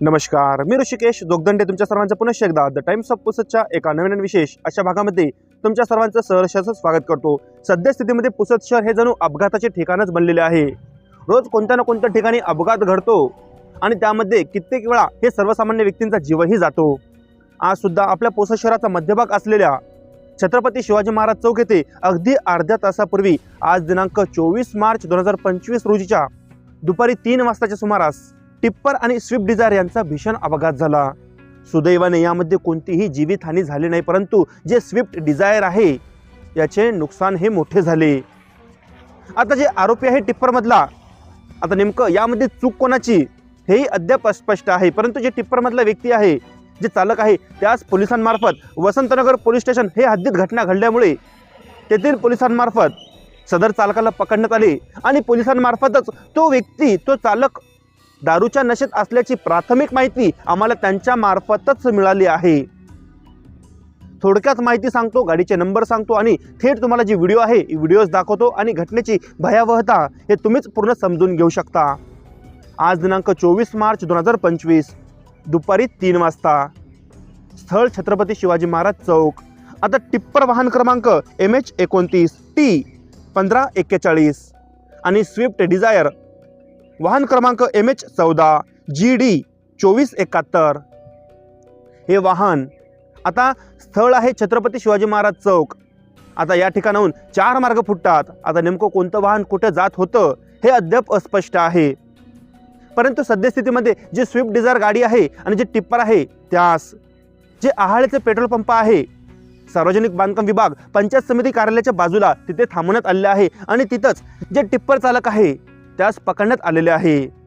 नमस्कार मी ऋषिकेश दोगदंडे तुमच्या सर्वांचं पुनश्च एकदा द टाइम्स ऑफ पुसदच्या एका नवीन विशेष अशा भागामध्ये तुमच्या सर्वांचं सहर्षाचं स्वागत करतो. सद्यस्थितीमध्ये पुसत पुसद शहर हे जणू अपघाताचे ठिकाणच बनलेले आहे. रोज कोणत्या ना कोणत्या ठिकाणी अपघात घडतो आणि त्यामध्ये कित्येक वेळा हे सर्वसामान्य व्यक्तींचा जीवही जातो. आज सुद्धा आपल्या पुसद शहराचा मध्यभाग असलेल्या छत्रपती शिवाजी महाराज चौक येथे अगदी अर्ध्या तासापूर्वी आज दिनांक चोवीस मार्च दोन हजार पंचवीस रोजीच्या दुपारी तीन वाजताच्या सुमारास टिप्पर आणि स्विफ्ट डिझायर यांचा भीषण अपघात झाला. सुदैवाने यामध्ये कोणतीही जीवितहानी झाली नाही परंतु जे स्विफ्ट डिझायर आहे याचे नुकसान हे मोठे झाले. आता जे आरोपी आहे टिप्परमधला आता नेमकं यामध्ये चूक कोणाची हेही अद्याप अस्पष्ट आहे. परंतु जे टिप्परमधला व्यक्ती आहे जे चालक आहे त्यास पोलिसांमार्फत वसंतनगर पोलीस स्टेशन हे हद्दीत घटना घडल्यामुळे तेथील पोलिसांमार्फत सदर चालकाला पकडण्यात आले आणि पोलिसांमार्फतच तो व्यक्ती तो चालक दारूच्या नशेत असल्याची प्राथमिक माहिती आम्हाला त्यांच्या मार्फतच मिळाली आहे. थोडक्यात माहिती सांगतो गाडीचे नंबर सांगतो आणि थेट तुम्हाला जी व्हिडिओ आहे व्हिडिओज दाखवतो आणि घटनेची भयावहता हे तुम्हीच पूर्ण समजून घेऊ शकता. आज दिनांक चोवीस मार्च दोन हजार पंचवीस दुपारी तीन वाजता. स्थळ छत्रपती शिवाजी महाराज चौक. आता टिप्पर वाहन क्रमांक एम एच एकोणतीस टी पंधरा एक्केचाळीस आणि स्विफ्ट डिझायर वाहन क्रमांक एम एच चौदा जी डी चोवीस एकाहत्तर. हे वाहन आता स्थळ आहे छत्रपती शिवाजी महाराज चौक. आता या ठिकाणाहून चार मार्ग फुटतात. आता नेमकं कोणतं वाहन कुठं जात होतं हे अद्याप अस्पष्ट आहे. परंतु सद्यस्थितीमध्ये जे स्विफ्ट डिझायर गाडी आहे आणि जे टिप्पर आहे त्यास जे आहाळेचे पेट्रोल पंप आहे सार्वजनिक बांधकाम विभाग पंचायत समिती कार्यालयाच्या बाजूला तिथे थांबवण्यात आलेले आहे. आणि तिथंच जे टिप्पर चालक आहे त्यास पकडण्यात आलेले आहे.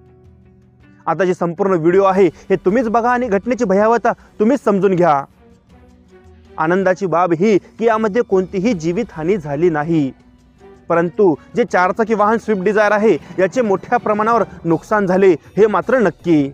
आता जे संपूर्ण व्हिडिओ आहे हे तुम्हीच बघा आणि घटनेची भयावहता तुम्हीच समजून घ्या. आनंदाची बाब ही की यामध्ये कोणतीही जीवितहानी झाली नाही. परंतु जे चारचाकी वाहन स्विफ्ट डिझायर आहे याचे मोठ्या प्रमाणावर नुकसान झाले हे मात्र नक्की.